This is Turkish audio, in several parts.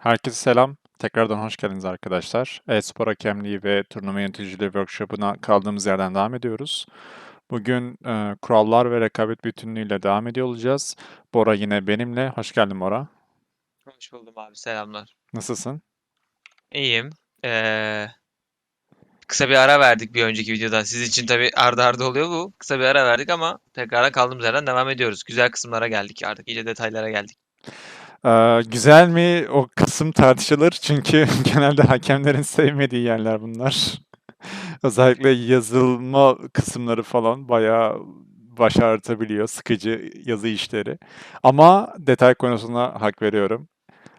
Herkese selam. Tekrardan hoş geldiniz arkadaşlar. E-spor hakemliği ve turnuva yöneticiliği workshop'una kaldığımız yerden devam ediyoruz. Bugün e, kurallar ve rekabet bütünlüğüyle devam ediyor olacağız. Bora yine benimle. Hoş geldin Bora. Hoş buldum abi selamlar. Nasılsın? İyiyim. Ee, kısa bir ara verdik bir önceki videodan. Siz için tabii arda arda oluyor bu. Kısa bir ara verdik ama tekrardan kaldığımız yerden devam ediyoruz. Güzel kısımlara geldik artık. iyice detaylara geldik. Güzel mi o kısım tartışılır çünkü genelde hakemlerin sevmediği yerler bunlar. Özellikle yazılma kısımları falan bayağı baş ağrıtabiliyor, sıkıcı yazı işleri. Ama detay konusunda hak veriyorum.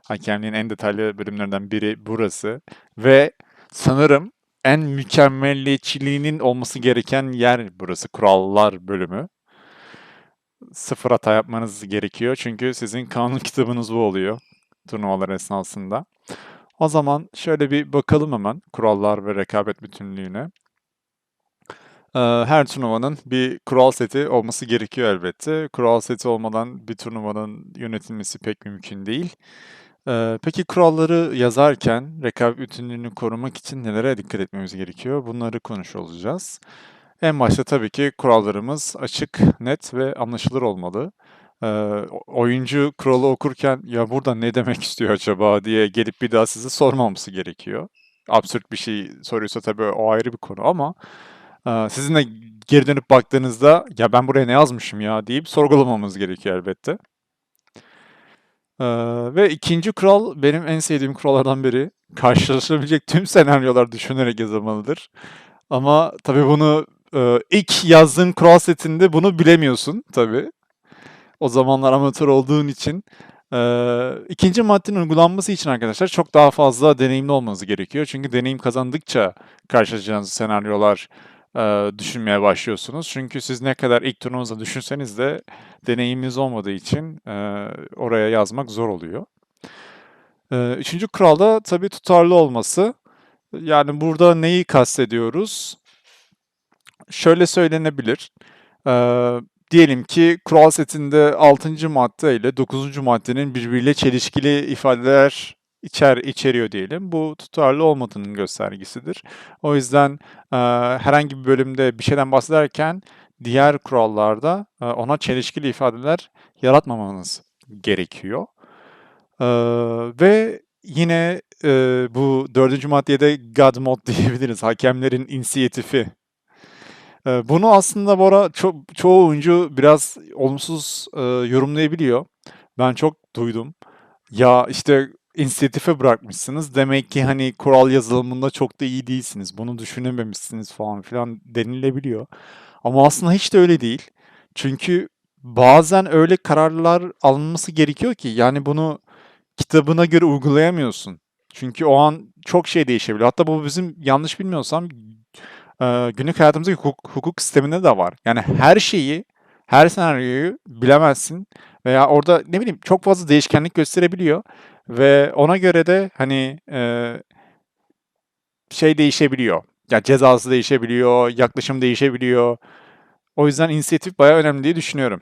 Hakemliğin en detaylı bölümlerinden biri burası ve sanırım en mükemmelliyetçiliğinin olması gereken yer burası, kurallar bölümü. Sıfır hata yapmanız gerekiyor çünkü sizin kanun kitabınız bu oluyor turnuvalar esnasında. O zaman şöyle bir bakalım hemen kurallar ve rekabet bütünlüğüne. Ee, Her turnuvanın bir kural seti olması gerekiyor elbette. Kural seti olmadan bir turnuvanın yönetilmesi pek mümkün değil. Ee, Peki kuralları yazarken rekabet bütünlüğünü korumak için nelere dikkat etmemiz gerekiyor? Bunları konuşuyor olacağız. En başta tabii ki kurallarımız açık, net ve anlaşılır olmalı. Ee, o- oyuncu kuralı okurken ya burada ne demek istiyor acaba diye gelip bir daha size sormaması gerekiyor. Absürt bir şey soruyorsa tabii o ayrı bir konu ama e, sizin de geri dönüp baktığınızda ya ben buraya ne yazmışım ya deyip sorgulamamız gerekiyor elbette. Ee, ve ikinci kural benim en sevdiğim kurallardan biri. Karşılaşabilecek tüm senaryolar düşünerek yazılmalıdır. Ama tabii bunu e, ilk yazdığın kural setinde bunu bilemiyorsun tabii. O zamanlar amatör olduğun için. Ee, ikinci maddenin uygulanması için arkadaşlar çok daha fazla deneyimli olmanız gerekiyor. Çünkü deneyim kazandıkça karşılaşacağınız senaryolar e, düşünmeye başlıyorsunuz. Çünkü siz ne kadar ilk turnuvanızda düşünseniz de deneyiminiz olmadığı için e, oraya yazmak zor oluyor. E, üçüncü kural da tabii tutarlı olması. Yani burada neyi kastediyoruz? Şöyle söylenebilir. E, diyelim ki kural setinde 6. madde ile 9. maddenin birbiriyle çelişkili ifadeler içer içeriyor diyelim. Bu tutarlı olmadığının göstergesidir. O yüzden e, herhangi bir bölümde bir şeyden bahsederken diğer kurallarda e, ona çelişkili ifadeler yaratmamanız gerekiyor. E, ve yine e, bu dördüncü maddeye de God mod diyebiliriz. Hakemlerin inisiyatifi. E, bunu aslında Bora ço çoğu oyuncu biraz olumsuz e, yorumlayabiliyor. Ben çok duydum. Ya işte inisiyatife bırakmışsınız. Demek ki hani kural yazılımında çok da iyi değilsiniz. Bunu düşünememişsiniz falan filan denilebiliyor. Ama aslında hiç de öyle değil. Çünkü bazen öyle kararlar alınması gerekiyor ki yani bunu kitabına göre uygulayamıyorsun. Çünkü o an çok şey değişebiliyor. Hatta bu bizim yanlış bilmiyorsam e, günlük hayatımızdaki hukuk, hukuk sisteminde de var. Yani her şeyi, her senaryoyu bilemezsin veya orada ne bileyim çok fazla değişkenlik gösterebiliyor ve ona göre de hani e, şey değişebiliyor. Ya cezası değişebiliyor, yaklaşım değişebiliyor. O yüzden inisiyatif bayağı önemli diye düşünüyorum.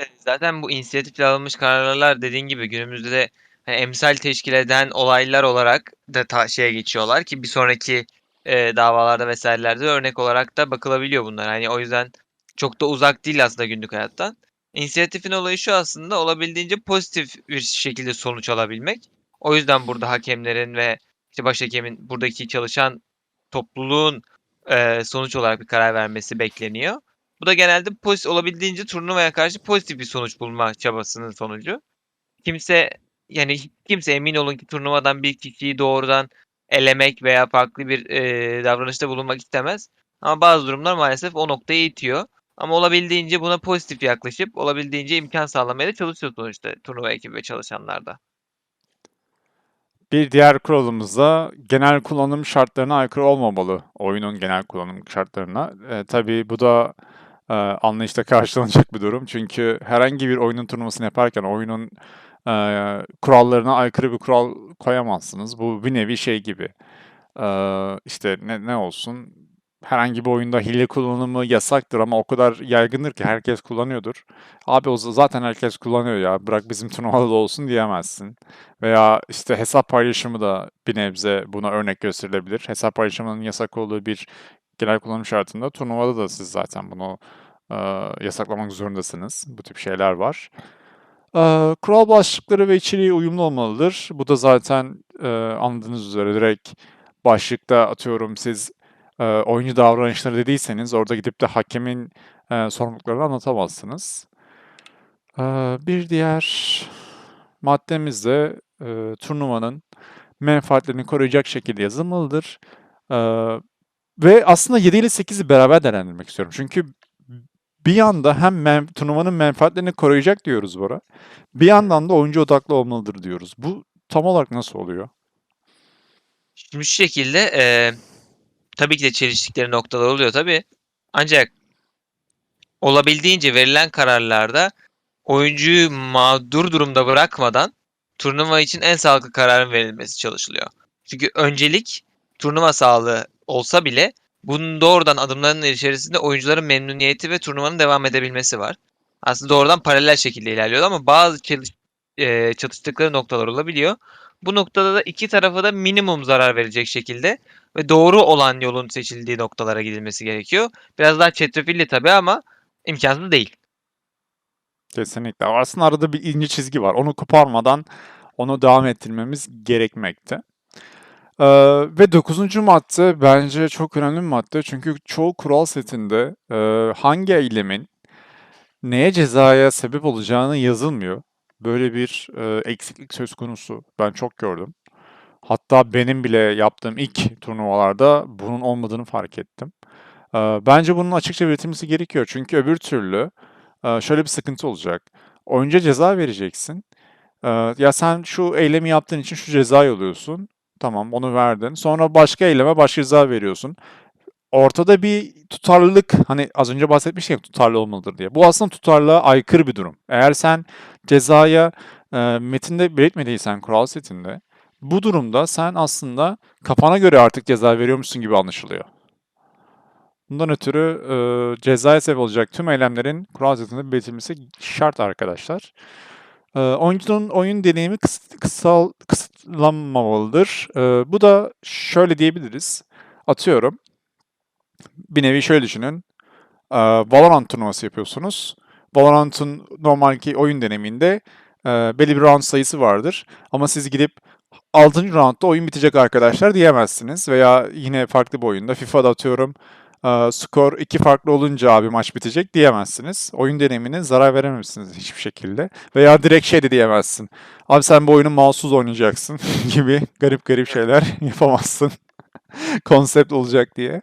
E, Zaten bu inisiyatifle alınmış kararlar dediğin gibi günümüzde de hani emsal teşkil eden olaylar olarak da ta şeye geçiyorlar ki bir sonraki e, davalarda vesairelerde örnek olarak da bakılabiliyor bunlar. Hani o yüzden çok da uzak değil aslında günlük hayattan. İnisiyatifin olayı şu aslında olabildiğince pozitif bir şekilde sonuç alabilmek. O yüzden burada hakemlerin ve işte başhakemin buradaki çalışan topluluğun e, sonuç olarak bir karar vermesi bekleniyor. Bu da genelde pozitif olabildiğince turnuvaya karşı pozitif bir sonuç bulma çabasının sonucu. Kimse yani kimse emin olun ki turnuvadan bir kişiyi doğrudan elemek veya farklı bir e, davranışta bulunmak istemez. Ama bazı durumlar maalesef o noktaya itiyor. Ama olabildiğince buna pozitif yaklaşıp olabildiğince imkan sağlamaya da çalışıyor sonuçta turnuva ekibi ve çalışanlar da. Bir diğer kuralımız da genel kullanım şartlarına aykırı olmamalı. Oyunun genel kullanım şartlarına. E, tabii bu da e, anlayışla karşılanacak bir durum. Çünkü herhangi bir oyunun turnuvasını yaparken oyunun e, kurallarına aykırı bir kural koyamazsınız. Bu bir nevi şey gibi. E, işte ne, ne olsun? herhangi bir oyunda hile kullanımı yasaktır ama o kadar yaygındır ki herkes kullanıyordur. Abi o zaten herkes kullanıyor ya bırak bizim turnuvada da olsun diyemezsin. Veya işte hesap paylaşımı da bir nebze buna örnek gösterilebilir. Hesap paylaşımının yasak olduğu bir genel kullanım şartında turnuvada da siz zaten bunu e, yasaklamak zorundasınız. Bu tip şeyler var. Kural başlıkları ve içeriği uyumlu olmalıdır. Bu da zaten e, anladığınız üzere direkt başlıkta atıyorum siz e, oyuncu davranışları dediyseniz orada gidip de hakemin e, sorumluluklarını anlatamazsınız. E, bir diğer maddemiz de e, turnuvanın menfaatlerini koruyacak şekilde yazılmalıdır. E, ve aslında 7 ile 8'i beraber değerlendirmek istiyorum. Çünkü bir yanda hem men- turnuvanın menfaatlerini koruyacak diyoruz Bora. Bir yandan da oyuncu odaklı olmalıdır diyoruz. Bu tam olarak nasıl oluyor? Şimdi şu şekilde eee, tabii ki de çeliştikleri noktalar oluyor tabii. Ancak olabildiğince verilen kararlarda oyuncuyu mağdur durumda bırakmadan turnuva için en sağlıklı kararın verilmesi çalışılıyor. Çünkü öncelik turnuva sağlığı olsa bile bunun doğrudan adımların içerisinde oyuncuların memnuniyeti ve turnuvanın devam edebilmesi var. Aslında doğrudan paralel şekilde ilerliyor ama bazı eee, çatıştıkları noktalar olabiliyor. Bu noktada da iki tarafa da minimum zarar verecek şekilde ve doğru olan yolun seçildiği noktalara gidilmesi gerekiyor. Biraz daha çetrefilli tabii ama imkansız değil. Kesinlikle. Aslında arada bir ince çizgi var. Onu koparmadan onu devam ettirmemiz gerekmekte. Ee, ve dokuzuncu madde bence çok önemli bir madde. Çünkü çoğu kural setinde e, hangi eylemin neye cezaya sebep olacağını yazılmıyor. Böyle bir e, eksiklik söz konusu. Ben çok gördüm. Hatta benim bile yaptığım ilk turnuvalarda bunun olmadığını fark ettim. Ee, bence bunun açıkça belirtilmesi gerekiyor. Çünkü öbür türlü e, şöyle bir sıkıntı olacak. Oyuncuya ceza vereceksin. Ee, ya sen şu eylemi yaptığın için şu cezayı alıyorsun. Tamam onu verdin. Sonra başka eyleme başka ceza veriyorsun. Ortada bir tutarlılık, hani az önce bahsetmiştim ya tutarlı olmalıdır diye. Bu aslında tutarlılığa aykırı bir durum. Eğer sen cezaya e, metinde belirtmediysen kural setinde, bu durumda sen aslında kafana göre artık ceza veriyormuşsun gibi anlaşılıyor. Bundan ötürü e, cezaya sebep olacak tüm eylemlerin kural setinde belirtilmesi şart arkadaşlar. E, oyuncunun oyun deneyimi kıs- kısal, kısıtlanmamalıdır. E, bu da şöyle diyebiliriz. Atıyorum, bir nevi şöyle düşünün. E, Valorant turnuvası yapıyorsunuz. Valorant'ın normalki oyun deneyiminde e, belli bir round sayısı vardır. Ama siz gidip 6. roundda oyun bitecek arkadaşlar diyemezsiniz. Veya yine farklı bir oyunda FIFA'da atıyorum e, skor iki farklı olunca abi maç bitecek diyemezsiniz. Oyun deneyimine zarar veremezsiniz hiçbir şekilde. Veya direkt şey de diyemezsin. Abi sen bu oyunu mouse'suz oynayacaksın gibi garip garip şeyler yapamazsın. Konsept olacak diye.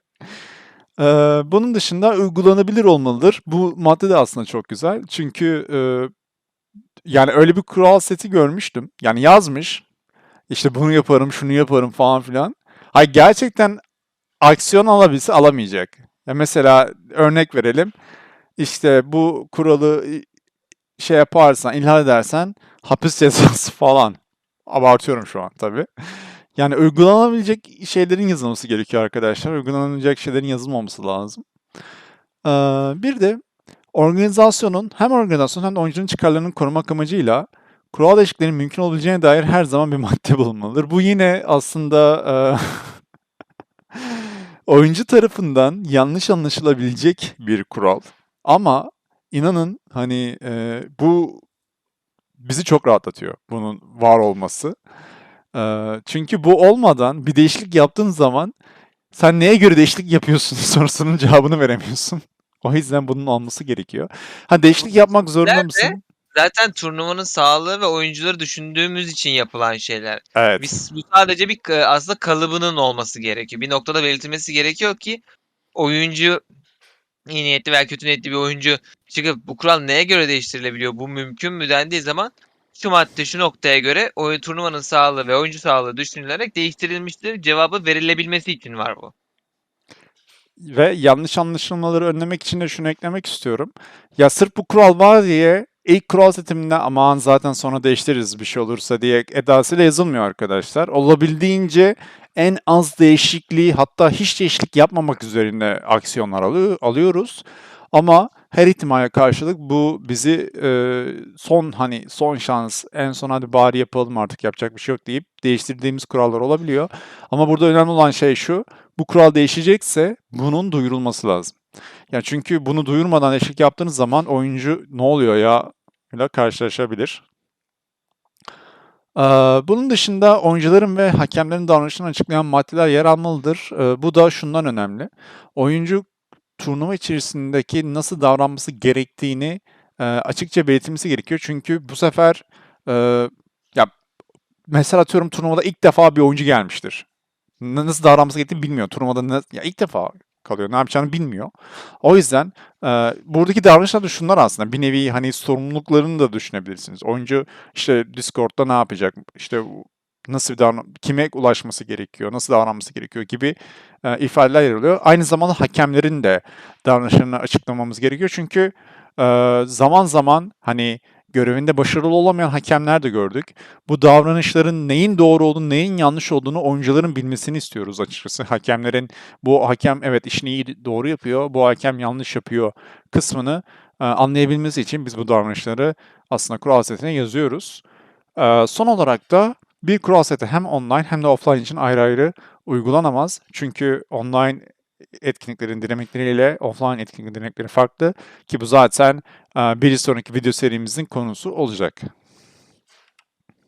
Ee, bunun dışında uygulanabilir olmalıdır. Bu madde de aslında çok güzel. Çünkü e, yani öyle bir kural seti görmüştüm. Yani yazmış. İşte bunu yaparım, şunu yaparım falan filan. Hayır gerçekten aksiyon alabilse alamayacak. Ya mesela örnek verelim. İşte bu kuralı şey yaparsan, ihlal edersen hapis cezası falan. Abartıyorum şu an tabii. Yani uygulanabilecek şeylerin yazılması gerekiyor arkadaşlar. Uygulanabilecek şeylerin yazılmaması lazım. Ee, bir de organizasyonun hem organizasyon hem de oyuncunun çıkarlarını korumak amacıyla kural değişikliklerinin mümkün olabileceğine dair her zaman bir madde bulunmalıdır. Bu yine aslında e, oyuncu tarafından yanlış anlaşılabilecek bir kural. Ama inanın hani e, bu bizi çok rahatlatıyor bunun var olması. E, çünkü bu olmadan bir değişiklik yaptığın zaman sen neye göre değişiklik yapıyorsun sorusunun cevabını veremiyorsun. O yüzden bunun olması gerekiyor. Ha değişiklik yapmak zorunda Nerede? mısın? Zaten turnuvanın sağlığı ve oyuncuları düşündüğümüz için yapılan şeyler. Evet. Biz bu sadece bir k- aslında kalıbının olması gerekiyor. Bir noktada belirtilmesi gerekiyor ki oyuncu iyi niyetli veya kötü niyetli bir oyuncu çıkıp bu kural neye göre değiştirilebiliyor? Bu mümkün mü dendiği zaman şu madde şu noktaya göre oyun turnuvanın sağlığı ve oyuncu sağlığı düşünülerek değiştirilmiştir cevabı verilebilmesi için var bu. Ve yanlış anlaşılmaları önlemek için de şunu eklemek istiyorum. Ya sırf bu kural var diye ilk kural setiminde aman zaten sonra değiştiririz bir şey olursa diye edasıyla yazılmıyor arkadaşlar. Olabildiğince en az değişikliği hatta hiç değişiklik yapmamak üzerine aksiyonlar alıyor, alıyoruz. Ama her ihtimale karşılık bu bizi e, son hani son şans en son hadi bari yapalım artık yapacak bir şey yok deyip değiştirdiğimiz kurallar olabiliyor. Ama burada önemli olan şey şu bu kural değişecekse bunun duyurulması lazım. Yani çünkü bunu duyurmadan eşlik yaptığınız zaman oyuncu ne oluyor ya ile karşılaşabilir. Ee, Bunun dışında oyuncuların ve hakemlerin davranışlarını açıklayan maddeler yer almalıdır. Ee, Bu da şundan önemli. Oyuncu turnuva içerisindeki nasıl davranması gerektiğini e, açıkça belirtilmesi gerekiyor. Çünkü bu sefer e, ya mesela atıyorum turnuvada ilk defa bir oyuncu gelmiştir. Nasıl davranması gerektiğini bilmiyor. Turnuvada ne, ya ilk defa kalıyor. Ne yapacağını bilmiyor. O yüzden e, buradaki davranışlar da şunlar aslında. Bir nevi hani sorumluluklarını da düşünebilirsiniz. Oyuncu işte Discord'da ne yapacak? İşte nasıl bir davran kime ulaşması gerekiyor? Nasıl davranması gerekiyor gibi e, ifadeler yer alıyor. Aynı zamanda hakemlerin de davranışlarını açıklamamız gerekiyor. Çünkü e, zaman zaman hani görevinde başarılı olamayan hakemler de gördük. Bu davranışların neyin doğru olduğunu, neyin yanlış olduğunu oyuncuların bilmesini istiyoruz açıkçası. Hakemlerin bu hakem evet işini iyi doğru yapıyor, bu hakem yanlış yapıyor kısmını e, anlayabilmesi için biz bu davranışları aslında kural setine yazıyoruz. E, son olarak da bir kural seti hem online hem de offline için ayrı ayrı uygulanamaz. Çünkü online etkinliklerin dinamikleriyle offline etkinliklerin dinamikleri farklı ki bu zaten e, bir sonraki video serimizin konusu olacak.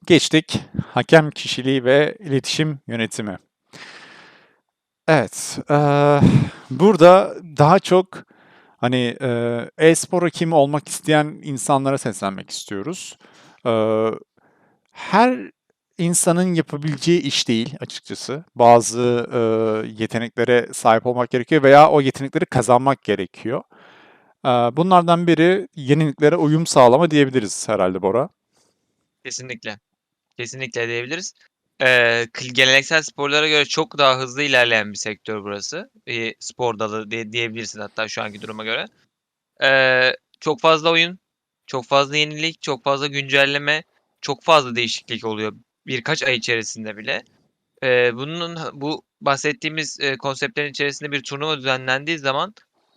Geçtik hakem kişiliği ve iletişim yönetimi. Evet, e, burada daha çok hani e, e-spor hakemi olmak isteyen insanlara seslenmek istiyoruz. Her insanın yapabileceği iş değil açıkçası. Bazı e, yeteneklere sahip olmak gerekiyor veya o yetenekleri kazanmak gerekiyor. E, bunlardan biri yeniliklere uyum sağlama diyebiliriz herhalde Bora. Kesinlikle. Kesinlikle diyebiliriz. Ee, geleneksel sporlara göre çok daha hızlı ilerleyen bir sektör burası. Bir spor dalı diye, diyebilirsin hatta şu anki duruma göre. Ee, çok fazla oyun, çok fazla yenilik, çok fazla güncelleme, çok fazla değişiklik oluyor birkaç ay içerisinde bile. Ee, bunun bu bahsettiğimiz e, konseptlerin içerisinde bir turnuva düzenlendiği zaman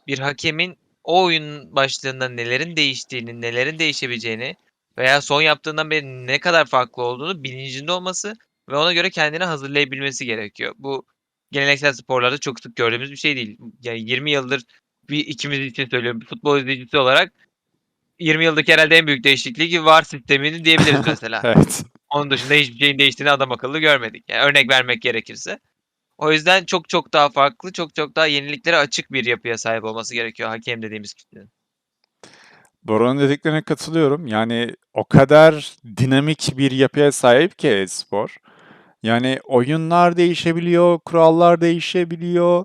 bir hakemin o oyun başlığında nelerin değiştiğini, nelerin değişebileceğini veya son yaptığından beri ne kadar farklı olduğunu bilincinde olması ve ona göre kendini hazırlayabilmesi gerekiyor. Bu geleneksel sporlarda çok sık gördüğümüz bir şey değil. Yani 20 yıldır bir ikimiz için söylüyorum futbol izleyicisi olarak 20 yıldaki herhalde en büyük değişikliği VAR sistemini diyebiliriz mesela. Evet. Onun dışında hiçbir şeyin değiştiğini adam akıllı görmedik. Yani örnek vermek gerekirse. O yüzden çok çok daha farklı, çok çok daha yeniliklere açık bir yapıya sahip olması gerekiyor hakem dediğimiz kişinin. Bora'nın dediklerine katılıyorum. Yani o kadar dinamik bir yapıya sahip ki e-spor. Yani oyunlar değişebiliyor, kurallar değişebiliyor,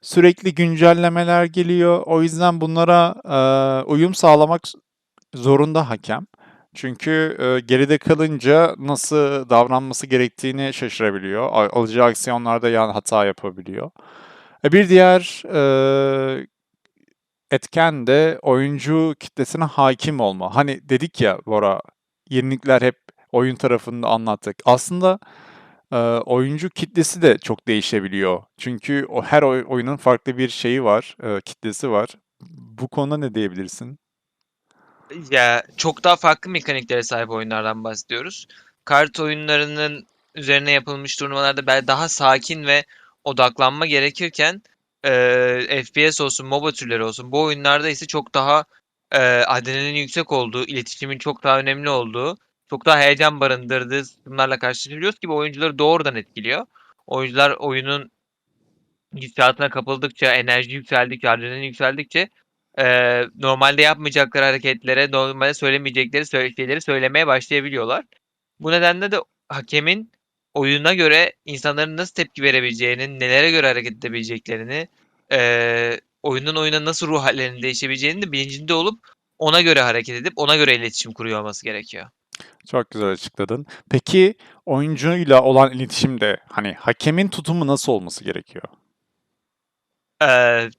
sürekli güncellemeler geliyor. O yüzden bunlara e, uyum sağlamak zorunda hakem. Çünkü e, geride kalınca nasıl davranması gerektiğini şaşırabiliyor. Alacağı aksiyonlarda yani hata yapabiliyor. E, bir diğer e, etken de oyuncu kitlesine hakim olma. Hani dedik ya Bora, yenilikler hep oyun tarafında anlattık. Aslında e, oyuncu kitlesi de çok değişebiliyor. Çünkü o her oy- oyunun farklı bir şeyi var, e, kitlesi var. Bu konuda ne diyebilirsin? Ya çok daha farklı mekaniklere sahip oyunlardan bahsediyoruz. Kart oyunlarının üzerine yapılmış turnuvalarda belki daha sakin ve odaklanma gerekirken eee, FPS olsun, MOBA türleri olsun bu oyunlarda ise çok daha eee adrenalin yüksek olduğu, iletişimin çok daha önemli olduğu, çok daha heyecan barındırdığı kısımlarla karşılaşabiliyoruz ki bu oyuncuları doğrudan etkiliyor. Oyuncular oyunun gidişatına kapıldıkça, enerji yükseldikçe, adrenalin yükseldikçe eee, normalde yapmayacakları hareketlere, normalde söylemeyecekleri söyle- şeyleri söylemeye başlayabiliyorlar. Bu nedenle de hakemin oyuna göre insanların nasıl tepki verebileceğini, nelere göre hareket edebileceklerini, eee oyunun oyuna nasıl ruh hallerinin değişebileceğini de bilincinde olup ona göre hareket edip ona göre iletişim kuruyor olması gerekiyor. Çok güzel açıkladın. Peki oyuncuyla olan iletişimde hani hakemin tutumu nasıl olması gerekiyor? Eee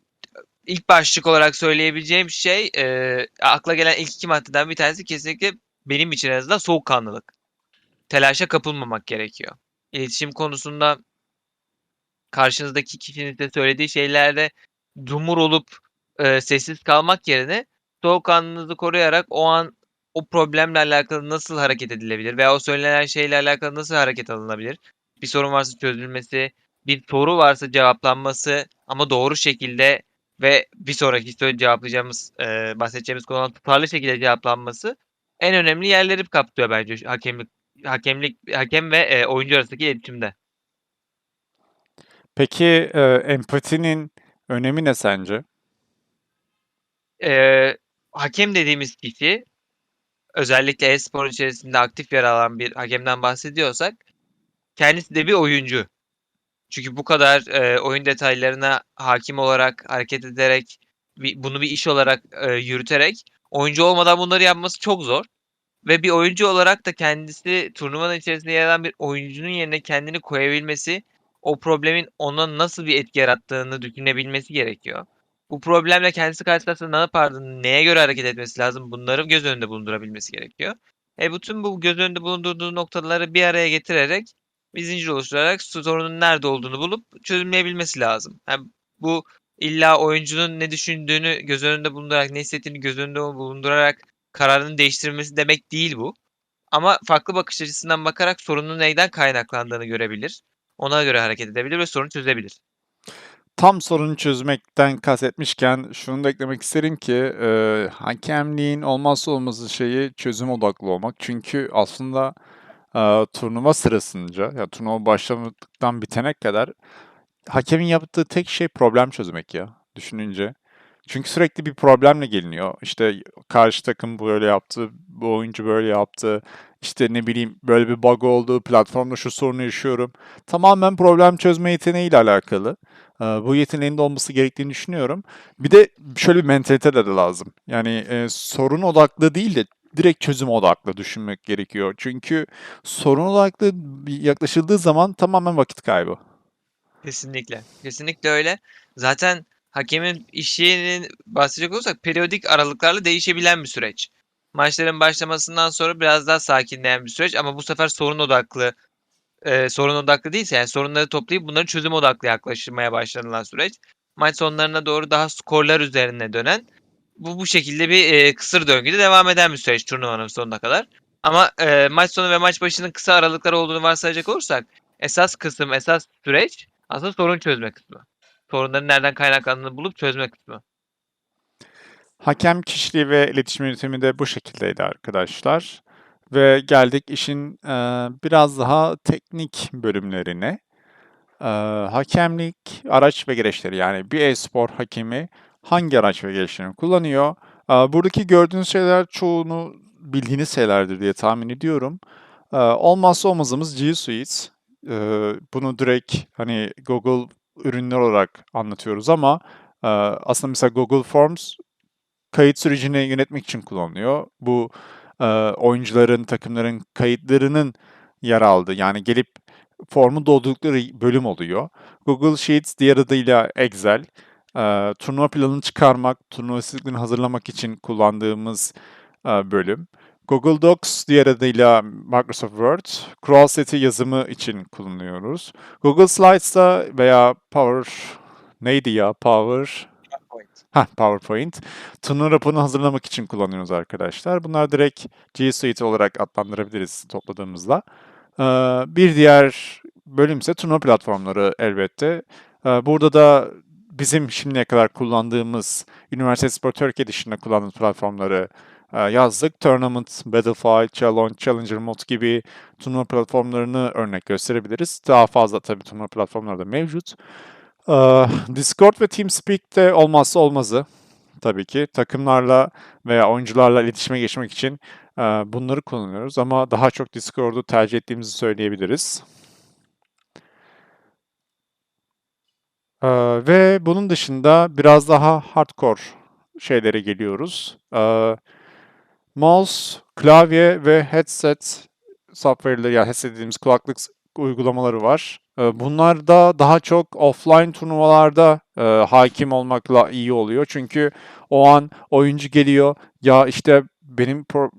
ilk başlık olarak söyleyebileceğim şey eee, akla gelen ilk iki maddeden bir tanesi kesinlikle benim için en azından soğukkanlılık. Telaşa kapılmamak gerekiyor. İletişim konusunda karşınızdaki kişinin size söylediği şeylerde dumur olup e, sessiz kalmak yerine soğukkanlılığınızı koruyarak o an o problemle alakalı nasıl hareket edilebilir veya o söylenen şeyle alakalı nasıl hareket alınabilir? Bir sorun varsa çözülmesi, bir soru varsa cevaplanması ama doğru şekilde ve bir sonraki söyle cevaplayacağımız, eee, bahsedeceğimiz konuların tutarlı şekilde cevaplanması en önemli yerleri kapsıyor bence hakemlik hakemlik hakem ve, eee, oyuncu arasındaki iletişimde. Peki, eee, empatinin önemi ne sence? Eee, hakem dediğimiz kişi özellikle e-spor içerisinde aktif yer alan bir hakemden bahsediyorsak kendisi de bir oyuncu. Çünkü bu kadar, eee, oyun detaylarına hâkim olarak, hareket ederek, bi bunu bir iş olarak, eee, yürüterek oyuncu olmadan bunları yapması çok zor ve bir oyuncu olarak da kendisi turnuvanın içerisinde yer alan bir oyuncunun yerine kendini koyabilmesi, o problemin ona nasıl bir etki yarattığını düşünebilmesi gerekiyor. Bu problemle kendisi karşılaşsa ne yapardı, neye göre hareket etmesi lazım bunları göz önünde bulundurabilmesi gerekiyor. E, bütün bu göz önünde bulundurduğu noktaları bir araya getirerek bir zincir oluşturarak sorunun nerede olduğunu bulup çözümleyebilmesi lazım. Yani bu illa oyuncunun ne düşündüğünü göz önünde bulundurarak, ne hissettiğini göz önünde bulundurarak kararını değiştirmesi demek değil bu. Ama farklı bakış açısından bakarak sorunun neyden kaynaklandığını görebilir. Ona göre hareket edebilir ve sorunu çözebilir. Tam sorunu çözmekten kastetmişken şunu da eklemek isterim ki, eee, hakemliğin olmazsa olmazı şeyi çözüm odaklı olmak. Çünkü aslında, aaa, turnuva sırasınca, ya turnuva başlamadıktan bitene kadar hakemin yaptığı tek şey problem çözmek ya düşününce. Çünkü sürekli bir problemle geliniyor. İşte karşı takım böyle yaptı, bu oyuncu böyle yaptı, işte ne bileyim böyle bir bug oldu, platformda şu sorunu yaşıyorum. Tamamen problem çözme yeteneğiyle alakalı. Bu yeteneğin de olması gerektiğini düşünüyorum. Bir de şöyle bir mentalite de lazım. Yani, sorun odaklı değil de direkt çözüm odaklı düşünmek gerekiyor. Çünkü sorun odaklı yaklaşıldığı zaman tamamen vakit kaybı. Kesinlikle, kesinlikle öyle. Zaten hakemin işinin bahsedecek olursak periyodik aralıklarla değişebilen bir süreç. Maçların başlamasından sonra biraz daha sakinleyen bir süreç ama bu sefer sorun odaklı, eee, sorun odaklı değilse yani sorunları toplayıp bunları çözüm odaklı yaklaşmaya başlanılan süreç. Maç sonlarına doğru daha skorlar üzerine dönen, bu bu şekilde bir, eee, kısır döngüde devam eden bir süreç turnuvanın sonuna kadar. Ama, eee, maç sonu ve maç başının kısa aralıklar olduğunu varsayacak olursak esas kısım, esas süreç aslında sorun çözme kısmı. Sorunların nereden kaynaklandığını bulup çözme kısmı. Hakem kişiliği ve iletişim yönetimi de bu şekildeydi arkadaşlar. Ve geldik işin, eee, biraz daha teknik bölümlerine. Eee, hakemlik araç ve gereçleri yani bir e-spor hakemi hangi araç ve gereçlerini kullanıyor? Buradaki gördüğünüz şeyler çoğunu bildiğiniz şeylerdir diye tahmin ediyorum. Olmazsa olmazımız G Suite. Bunu direkt hani Google ürünler olarak anlatıyoruz ama, aslında mesela Google Forms kayıt sürecini yönetmek için kullanılıyor. Bu, oyuncuların, takımların kayıtlarının yer aldığı yani gelip formu doldurdukları bölüm oluyor. Google Sheets diğer adıyla Excel, eee, turnuva planını çıkarmak, turnuva listelerini hazırlamak için kullandığımız, eee, bölüm. Google Docs diğer adıyla Microsoft Word, kural seti yazımı için kullanıyoruz. Google Slides'da veya Power neydi ya? Power PowerPoint. Heh, PowerPoint. Turnuva raporunu hazırlamak için kullanıyoruz arkadaşlar. Bunlar direkt G Suite olarak adlandırabiliriz topladığımızda. Eee, bir diğer bölümse turnuva platformları elbette. Eee, burada da bizim şimdiye kadar kullandığımız Üniversite Spor Türkiye dışında kullandığımız platformları, eee, yazdık. Tournament, Battlefield, Challenge, Challenger Mode gibi turnuva platformlarını örnek gösterebiliriz. Daha fazla tabii turnuva platformları da mevcut. Eee, Discord ve TeamSpeak de olmazsa olmazı tabii ki. Takımlarla veya oyuncularla iletişime geçmek için, eee, bunları kullanıyoruz ama daha çok Discord'u tercih ettiğimizi söyleyebiliriz. Eee, ve bunun dışında biraz daha hardcore şeylere geliyoruz. Eee, mouse, klavye ve headset software'leri yani headset dediğimiz kulaklık uygulamaları var. Eee, bunlar da daha çok offline turnuvalarda, eee, hâkim olmakla iyi oluyor. Çünkü o an oyuncu geliyor, "Ya, işte, benim pro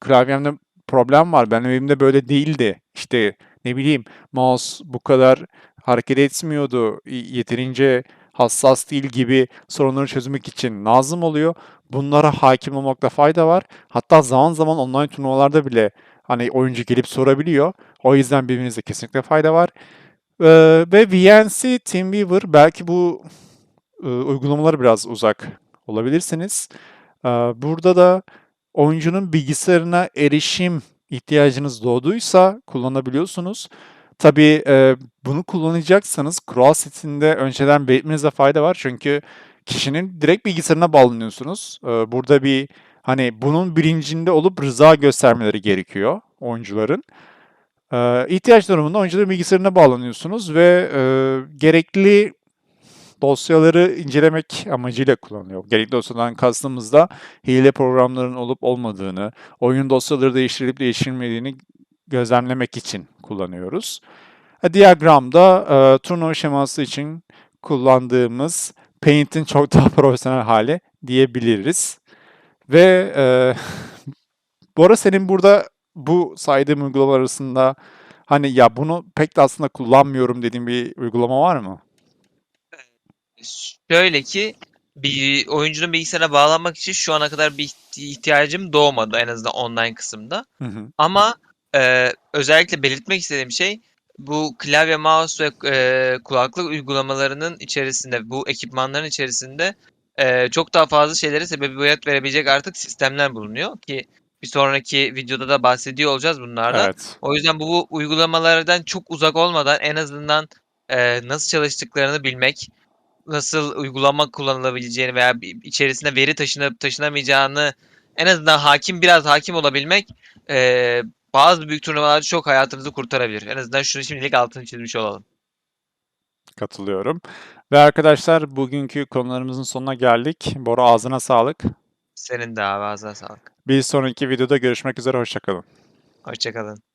klavyemde problem var, benim evimde böyle değildi." İşte, ne bileyim, mouse bu kadar, hareket etmiyordu, yeterince hassas değil gibi sorunları çözmek için lazım oluyor. Bunlara hâkim olmakta fayda var. Hatta zaman zaman online turnuvalarda bile, hani, oyuncu gelip sorabiliyor. O yüzden bilmenizde kesinlikle fayda var. Eee, ve VNC TeamViewer belki bu, ııı, uygulamalara biraz uzak olabilirsiniz. Eee, burada da oyuncunun bilgisayarına erişim ihtiyacınız doğduysa kullanabiliyorsunuz. Tabii, eee, bunu kullanacaksanız kural setinde önceden belirtmenizde fayda var. Çünkü kişinin direkt bilgisayarına bağlanıyorsunuz. Eee, burada bir, hani, bunun bilincinde olup rıza göstermeleri gerekiyor oyuncuların. Eee, ihtiyaç durumunda oyuncuların bilgisayarına bağlanıyorsunuz ve, eee, gerekli dosyaları incelemek amacıyla kullanılıyor. Gerekli dosyadan kastımız da hile programların olup olmadığını, oyun dosyaları değiştirilip değiştirilmediğini gözlemlemek için kullanıyoruz. E, Diagram da, eee, turnuva şeması için kullandığımız Paint'in çok daha profesyonel hâli diyebiliriz. Ve, eee, bu arada senin burada bu saydığım uygulamalar arasında, hani, "Ya, bunu pek de aslında kullanmıyorum." dediğin bir uygulama var mı? Şöyle ki, bir oyuncunun bilgisayarına bağlanmak için şu ana kadar bir ihti ihtiyacım doğmadı en azından online kısımda. Hı hı. Ama, eee, özellikle belirtmek istediğim şey, bu klavye, mouse ve, eee, kulaklık uygulamalarının içerisinde, bu ekipmanların içerisinde, eee, çok daha fazla şeylere sebebiyet verebilecek artık sistemler bulunuyor ki bir sonraki videoda da bahsediyor olacağız bunlardan. Evet. O yüzden bu bu uygulamalardan çok uzak olmadan en azından, eee, nasıl çalıştıklarını bilmek, nasıl uygulama kullanılabileceğini veya bi içerisinde veri taşınıp taşınamayacağını en azından hâkim biraz hâkim olabilmek, eee, bazı büyük turnuvalarda çok hayatınızı kurtarabilir. En azından şunu şimdilik altını çizmiş olalım. Katılıyorum. Ve arkadaşlar bugünkü konularımızın sonuna geldik. Bora ağzına sağlık. Senin de abi ağzına sağlık. Bir sonraki videoda görüşmek üzere, hoşça kalın. Hoşça kalın.